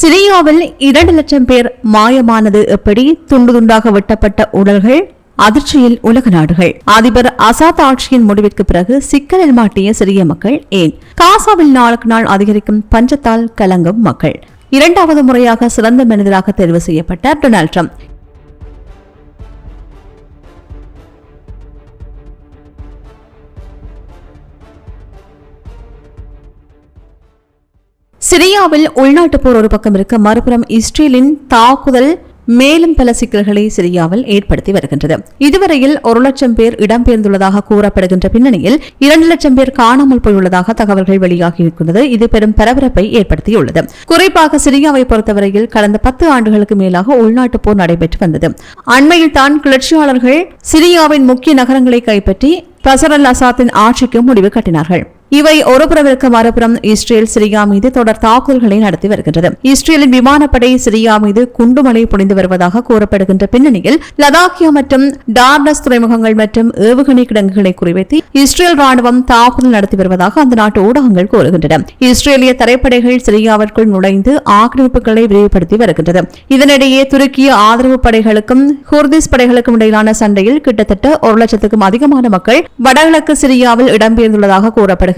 சிரியாவில் இரண்டு லட்சம் பேர் மாயமானது எப்படி? துண்டு துண்டாக வெட்டப்பட்ட உடல்கள் அதிர்ச்சியில் உலக நாடுகள். அதிபர் அசாத் ஆட்சியின் முடிவிற்கு பிறகு சிக்கலில் மாட்டிய சிறிய மக்கள் ஏன்? காசாவில் நாளுக்கு நாள் அதிகரிக்கும் பஞ்சத்தால் கலங்கும் மக்கள். இரண்டாவது முறையாக சிறந்த மனிதராக தேர்வு செய்யப்பட்ட டொனால்ட் ட்ரம்ப். சிரியாவில் உள்நாட்டுப் போர் ஒரு பக்கம் இருக்க. மறுபுறம் இஸ்ரேலின் தாக்குதல் மேலும் பல சிக்கல்களை சிரியாவில் ஏற்படுத்தி வருகின்றது. இதுவரையில் ஒரு லட்சம் பேர் இடம்பெயர்ந்துள்ளதாக கூறப்படுகின்ற பின்னணியில் இரண்டு லட்சம் பேர் காணாமல் போயுள்ளதாக தகவல்கள் வெளியாகியிருக்கிறது இது பெரும் பரபரப்பை ஏற்படுத்தியுள்ளது. குறிப்பாக சிரியாவை பொறுத்தவரையில் கடந்த பத்து ஆண்டுகளுக்கு மேலாக உள்நாட்டுப் போர் நடைபெற்று வந்தது. அண்மையில் தான் கிளர்ச்சியாளர்கள் சிரியாவின் முக்கிய நகரங்களை கைப்பற்றி பசர் அல் அசாத்தின் ஆட்சிக்கு முடிவு கட்டினார்கள். இவை ஒருபுறவிற்கு மறுபுறம் இஸ்ரேல் சிரியா மீது தொடர் தாக்குதல்களை நடத்தி வருகின்றது. இஸ்ரேலின் விமானப்படை சிரியா மீது குண்டுமலை பொழிந்து வருவதாக கூறப்படுகின்ற பின்னணியில் லதாக்கியா மற்றும் டார்னஸ் துறைமுகங்கள் மற்றும் ஏவுகணை கிடங்குகளை குறிவைத்து இஸ்ரேல் ராணுவம் தாக்குதல் நடத்தி வருவதாக அந்த நாட்டு ஊடகங்கள் கூறுகின்றன. இஸ்ரேலிய தரைப்படைகள் சிரியாவிற்குள் நுழைந்து ஆக்கிரமிப்புகளை விரிவுபடுத்தி வருகின்றது. இதனிடையே துருக்கிய ஆதரவு படைகளுக்கும் குர்திஸ் படைகளுக்கும் இடையிலான சண்டையில் கிட்டத்தட்ட ஒரு லட்சத்துக்கும் அதிகமான மக்கள் வடகிழக்கு சிரியாவில் இடம்பெயர்ந்துள்ளதாக கூறப்படுகிறது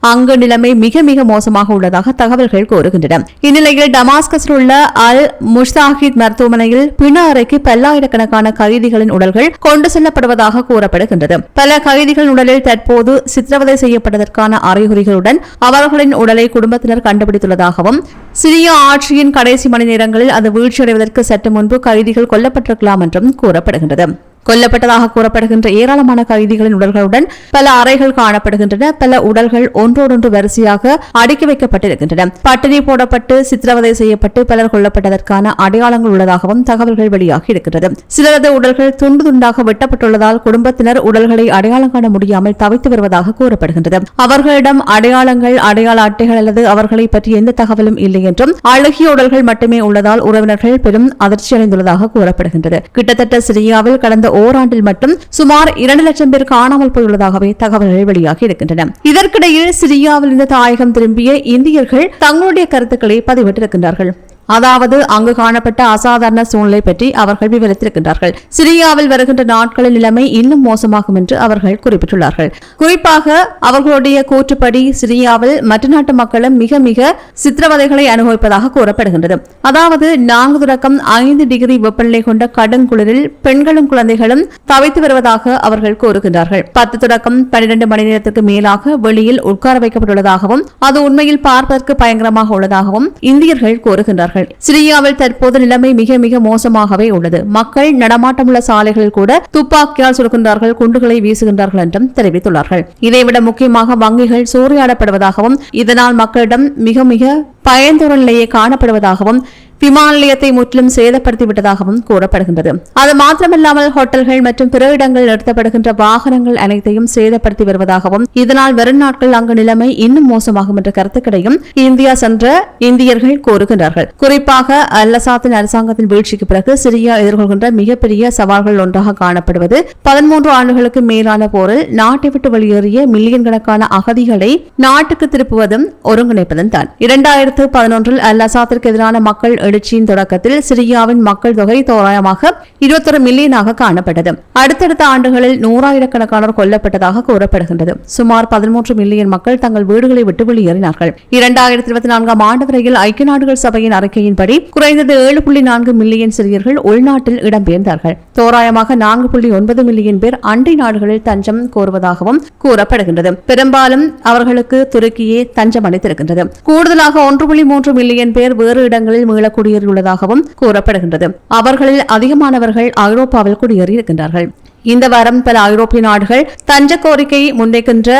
அங்கு நிலைமை மிக மிக மோசமாக உள்ளதாக தகவல்கள் கூறுகின்றன. இந்நிலையில் டமாஸ்கஸில் உள்ள அல் முஷாஹித் மருத்துவமனையில் பிண அறைக்கு பல்லாயிரக்கணக்கான கைதிகளின் உடல்கள் கொண்டு செல்லப்படுவதாக கூறப்படுகின்றது. பல கைதிகளின் உடலில் தற்போது சித்திரவதை செய்யப்பட்டதற்கான அறிகுறிகளுடன் அவர்களின் உடலை குடும்பத்தினர் கண்டுபிடித்துள்ளதாகவும் சிரியா ஆட்சியின் கடைசி மணி நேரங்களில் அது வீழ்ச்சியடைவதற்கு சற்று முன்பு கைதிகள் கொல்லப்பட்டிருக்கலாம் என்றும் கூறப்படுகின்றது. கொல்லப்பட்டதாக கூறப்படுகின்ற ஏராளமான கைதிகளின் உடல்களுடன் பல அறைகள் காணப்படுகின்றன. பல உடல்கள் ஒன்றோடொன்று வரிசையாக அடுக்கி வைக்கப்பட்டிருக்கின்றன. பட்டினி போடப்பட்டு சித்திரவதை செய்யப்பட்டு பலர் கொல்லப்பட்டதற்கான அடையாளங்கள் உள்ளதாகவும் தகவல்கள் வெளியாகி இருக்கின்றது. சிலரது உடல்கள் துண்டு துண்டாக வெட்டப்பட்டுள்ளதால் குடும்பத்தினர் உடல்களை அடையாளம் காண முடியாமல் தவித்து வருவதாக கூறப்படுகின்றது. அவர்களிடம் அடையாளங்கள் அடையாள அட்டைகள் அல்லது அவர்களை பற்றி எந்த தகவலும் இல்லை என்றும் அழகிய உடல்கள் மட்டுமே உள்ளதால் உறவினர்கள் பெரும் அதிர்ச்சியடைந்துள்ளதாக கூறப்படுகின்றது. கிட்டத்தட்ட சிரியாவில் கடந்த ஓராண்டில் மட்டும் சுமார் இரண்டு லட்சம் பேர் காணாமல் போயுள்ளதாகவே தகவல்கள் வெளியாகி இருக்கின்றன. இதற்கிடையில் சிரியாவில் இருந்து தாயகம் திரும்பிய இந்தியர்கள் தங்களுடைய கருத்துக்களை பதிவிட்டிருக்கின்றார்கள். அதாவது அங்கு காணப்பட்ட அசாதாரண சூழ்நிலை பற்றி அவர்கள் விவரித்திருக்கின்றார்கள். சிரியாவில் வருகின்ற நாட்களில் நிலைமை இன்னும் மோசமாகும் என்று அவர்கள் குறிப்பிட்டுள்ளார்கள். குறிப்பாக அவர்களுடைய கூற்றுப்படி சிரியாவில் மற்ற நாட்டு மக்களும் மிக மிக சித்திரவதைகளை அனுபவிப்பதாக கூறப்படுகின்றது. அதாவது நான்கு தொடக்கம் ஐந்து டிகிரி வெப்பநிலை கொண்ட கடுங்குளிரில் பெண்களும் குழந்தைகளும் தவித்து வருவதாக அவர்கள் கூறுகின்றார்கள். பத்து தொடக்கம் பன்னிரண்டு மணி நேரத்திற்கு மேலாக வெளியில் உட்கார வைக்கப்பட்டுள்ளதாகவும் அது உண்மையில் பார்ப்பதற்கு பயங்கரமாக உள்ளதாகவும் இந்தியர்கள் கூறுகின்றார்கள். சிரியாவில் தற்போது நிலைமை மிக மிக மோசமாகவே உள்ளது. மக்கள் நடமாட்டமுள்ள சாலைகளில் கூட துப்பாக்கியால் சுடுகின்றார்கள் குண்டுகளை வீசுகின்றார்கள் என்றும் தெரிவித்துள்ளார்கள். இதைவிட முக்கியமாக வங்கிகள் சூறையாடப்படுவதாகவும் இதனால் மக்களிடம் மிக மிக பயந்துற நிலையே காணப்படுவதாகவும் விமான நிலையத்தை முற்றிலும் சேதப்படுத்திவிட்டதாகவும் கூறப்படுகின்றது. அது மாத்திரமில்லாமல் ஹோட்டல்கள் மற்றும் பிற இடங்கள் நிறுத்தப்படுகின்ற வாகனங்கள் அனைத்தையும் சேதப்படுத்தி வருவதாகவும் இதனால் வரும் நாட்கள் அங்கு நிலைமை இன்னும் மோசமாகும் என்ற கருத்துக்களையும் இந்தியா சென்ற இந்தியர்கள் கூறுகின்றார்கள். குறிப்பாக அல்லசாத்தின் அரசாங்கத்தின் வீழ்ச்சிக்கு பிறகு சிரியா எதிர்கொள்கின்ற மிகப்பெரிய சவால்கள் ஒன்றாக காணப்படுவது பதிமூன்று ஆண்டுகளுக்கு மேலான போரில் நாட்டை விட்டு வெளியேறிய மில்லியன் கணக்கான அகதிகளை நாட்டுக்கு திருப்புவதும் ஒருங்கிணைப்பதும் தான். இரண்டாயிரத்தி பதினொன்றில் அல் அசாத்திற்கு எதிரான மக்கள் எழுச்சியின் தொடக்கத்தில் சிரியாவின் மக்கள் தொகை தோராயமாக இருபத்தொரு மில்லியனாக காணப்பட்டது. அடுத்தடுத்த ஆண்டுகளில் நூறாயிரக்கணக்கானோர் கொல்லப்பட்டதாக கூறப்படுகின்றது. சுமார் பதிமூன்று மில்லியன் மக்கள் தங்கள் வீடுகளை விட்டு வெளியேறினார்கள். இரண்டாயிரத்தி இருபத்தி நான்காம் ஆண்டு வரையில் ஐக்கிய நாடுகள் சபையின் அறிக்கையின்படி குறைந்தது ஏழு புள்ளி நான்கு மில்லியன் சிறியர்கள் உள்நாட்டில் இடம்பெயர்ந்தார்கள். தோராயமாக நான்கு புள்ளி ஒன்பது மில்லியன் பேர் அண்டை நாடுகளில் தஞ்சம் கோருவதாகவும் கூறப்படுகின்றது. பெரும்பாலும் அவர்களுக்கு துருக்கியே தஞ்சம் அளித்திருக்கின்றது. கூடுதலாக ஒன்று புள்ளி மூன்று மில்லியன் பேர் வேறு இடங்களில் மீள குடியேறியுள்ளதாகவும் கூறப்படுகின்றது. அவர்களில் அதிகமானவர்கள் ஐரோப்பாவில் குடியேறியிருக்கின்றார்கள். இந்த வாரம் பல ஐரோப்பிய நாடுகள் தஞ்ச கோரிக்கையை முன்வைக்கின்ற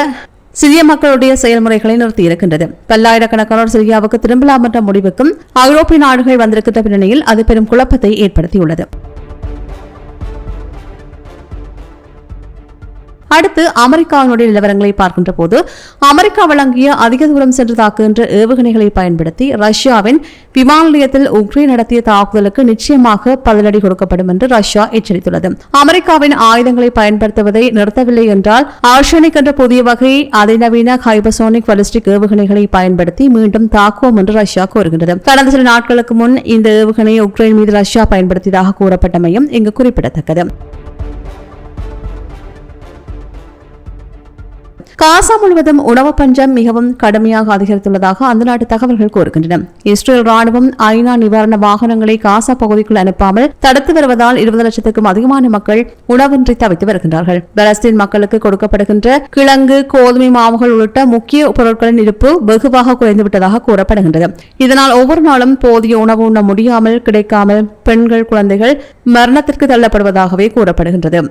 சிறிய மக்களுடைய செயல்முறைகளை நிறுத்தியிருக்கின்றது. பல்லாயிரக்கணக்கானோர் சிரியாவுக்கு திரும்பலாம் என்ற முடிவுக்கும் ஐரோப்பிய நாடுகள் வந்திருக்கின்ற பின்னணியில் அது பெரும் குழப்பத்தை ஏற்படுத்தியுள்ளது. அடுத்து அமெரிக்காவினுடைய நிலவரங்களை பார்க்கின்ற போது அமெரிக்கா வழங்கிய அதிக தூரம் சென்று தாக்குகின்ற ஏவுகணைகளை பயன்படுத்தி ரஷ்யாவின் விமான நிலையத்தில் உக்ரைன் நடத்திய தாக்குதலுக்கு நிச்சயமாக பதிலடி கொடுக்கப்படும் என்று ரஷ்யா எச்சரித்துள்ளது. அமெரிக்காவின் ஆயுதங்களை பயன்படுத்துவதை நிறுத்தவில்லை என்றால் ஆர்ஷனிக் என்ற புதிய வகை அதிநவீன ஹைபசோனிக் பலிஸ்டிக் ஏவுகணைகளை பயன்படுத்தி மீண்டும் தாக்குவோம் என்று ரஷ்யா கூறுகின்றது. கடந்த சில நாட்களுக்கு முன் இந்த ஏவுகணையை உக்ரைன் மீது ரஷ்யா பயன்படுத்தியதாக கூறப்பட்டமையும் இங்கு குறிப்பிடத்தக்கது. காசா முழுவதும் உணவு பஞ்சம் மிகவும் கடுமையாக அதிகரித்துள்ளதாக அந்த நாட்டு தகவல்கள் கூறுகின்றன. இஸ்ரேல் ராணுவம் ஐநா நிவாரண வாகனங்களை காசா பகுதிக்குள் அனுப்பாமல் தடுத்து வருவதால் இருபது லட்சத்துக்கும் அதிகமான மக்கள் உணவின்றி தவித்து வருகின்றார்கள். பலஸ்தீன் மக்களுக்கு கொடுக்கப்படுகின்ற கிழங்கு கோதுமை மாவுகள் உள்ளிட்ட முக்கிய பொருட்களின் இருப்பு வெகுவாக குறைந்துவிட்டதாக கூறப்படுகின்றது. இதனால் ஒவ்வொரு நாளும் போதிய உணவு உண்ண முடியாமல் கிடைக்காமல் பெண்கள் குழந்தைகள் மரணத்திற்கு தள்ளப்படுவதாகவே கூறப்படுகின்றது.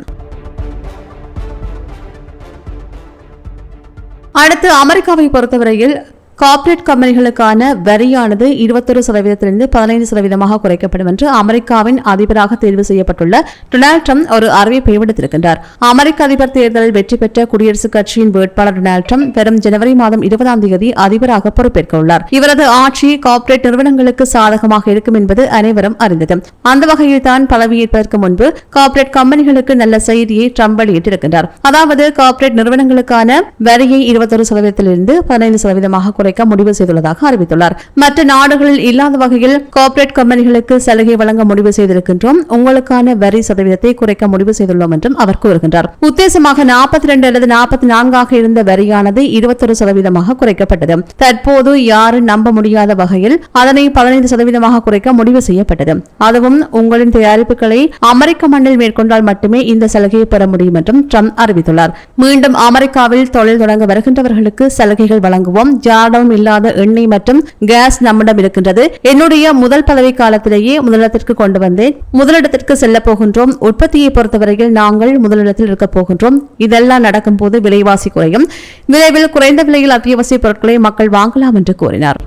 அடுத்து அமெரிக்காவை பொறுத்தவரையில் கார்ப்பரேட் கம்பெனிகளுக்கான வரியானது இருபத்தொரு சதவீதத்திலிருந்து பதினைந்து சதவீதமாக குறைக்கப்படும் என்று அமெரிக்காவின் அதிபராக தேர்வு செய்யப்பட்டுள்ள டொனால்டு ட்ரம்ப் ஒரு அறிவிப்பை விடுத்திருக்கின்றார். அமெரிக்க அதிபர் தேர்தலில் வெற்றி பெற்ற குடியரசுக் கட்சியின் வேட்பாளர் டொனால்டு ட்ரம்ப் வரும் ஜனவரி மாதம் இருபதாம் தேதி அதிபராக பொறுப்பேற்க உள்ளார் இவரது ஆட்சி கார்ப்பரேட் நிறுவனங்களுக்கு சாதகமாக இருக்கும் என்பது அனைவரும் அறிந்தது. அந்த வகையில் தான் பதவியேற்பதற்கு முன்பு கார்ப்பரேட் கம்பெனிகளுக்கு நல்ல செய்தியை ட்ரம்ப் வெளியிட்டிருக்கின்றார். அதாவது கார்ப்பரேட் நிறுவனங்களுக்கான வரியை இருபத்தொரு சதவீதத்திலிருந்து பதினைந்து சதவீதமாக குறைக்க முடிவு செய்துள்ளதாக அறிவித்துள்ளார். மற்ற நாடுகளில் இல்லாத வகையில் கார்ப்பரேட் கம்பெனிகளுக்கு சலுகை வழங்க முடிவு செய்திருக்கின்றோம். உங்களுக்கான வரி சதவீதத்தை குறைக்க முடிவு செய்துள்ளோம் என்றும் அவர் கூறுகின்றார். உத்தேசமாக நாற்பத்தி ரெண்டு அல்லது நாற்பத்தி நான்காக இருந்த வரியானது இருபத்தொரு சதவீதமாக குறைக்கப்பட்டது. தற்போது யாரும் நம்ப முடியாத வகையில் அதனை பதினைந்து சதவீதமாக குறைக்க முடிவு செய்யப்பட்டது. அதுவும் உங்களின் தயாரிப்புகளை அமெரிக்க மண்ணில் மேற்கொண்டால் மட்டுமே இந்த சலுகையை பெற முடியும் என்றும் ட்ரம்ப் அறிவித்துள்ளார். மீண்டும் அமெரிக்காவில் தொழில் தொடங்க வருகின்றவர்களுக்கு சலுகைகள் வழங்குவோம். ஜார்ட ஜாடம் இல்லாத எண்ணெய் மற்றும் கேஸ் நம்மிடம் இருக்கின்றது. என்னுடைய முதல் பதவி காலத்திலேயே முதலிடத்திற்கு கொண்டு வந்தேன். முதலிடத்திற்கு செல்ல போகின்றோம். உற்பத்தியை பொறுத்தவரையில் நாங்கள் முதலிடத்தில் இருக்க போகின்றோம். இதெல்லாம் நடக்கும் போது விலைவாசி குறையும். விரைவில் குறைந்த விலையில் அத்தியாவசிய பொருட்களை மக்கள் வாங்கலாம் என்று கூறினார்.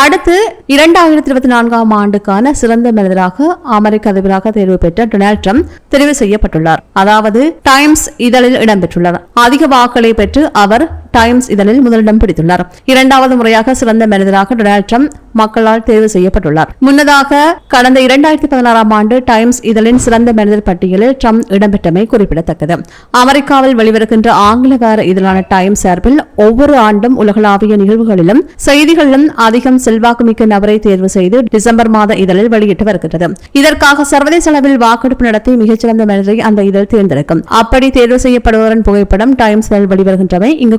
அடுத்து இரண்டாயிரத்தி இருபத்தி நான்காம் ஆண்டுக்கான சிறந்த மனிதராக அமெரிக்க அதிபராக தேர்வு பெற்ற டொனால்ட் ட்ரம்ப் தெரிவு செய்யப்பட்டுள்ளார். அதாவது டைம்ஸ் இதழில் இடம்பெற்றுள்ளார் அதிக வாக்களை பெற்று அவர் டைம்ஸ் இதழில் முதலிடம் பிடித்துள்ளார். இரண்டாவது முறையாக சிறந்த மனிதராக டொனால்ட் ட்ரம்ப் மக்களால் தேர்வு செய்யப்பட்டுள்ளார். முன்னதாக கடந்த இரண்டாயிரத்தி பதினாறாம் ஆண்டு டைம்ஸ் இதழின் சிறந்த மனிதர் பட்டியலில் ட்ரம்ப் இடம்பெற்றமை குறிப்பிடத்தக்கது. அமெரிக்காவில் வெளிவருகின்ற ஆங்கில வார இதழான டைம்ஸ் சார்பில் ஒவ்வொரு ஆண்டும் உலகளாவிய நிகழ்வுகளிலும் செய்திகளிலும் அதிகம் செல்வாக்குமிக்க நபரை தேர்வு செய்து டிசம்பர் மாத இதழில் வெளியிட்டு வருகின்றது. இதற்காக சர்வதேச அளவில் வாக்கெடுப்பு நடத்தி மிகச்சிறந்த மனிதரை அந்த இதழ் தேர்ந்தெடுக்கும். அப்படி தேர்வு செய்யப்படுவதன் புகைப்படம் டைம்ஸ் இதழ் வெளிவருகின்றமை இங்கு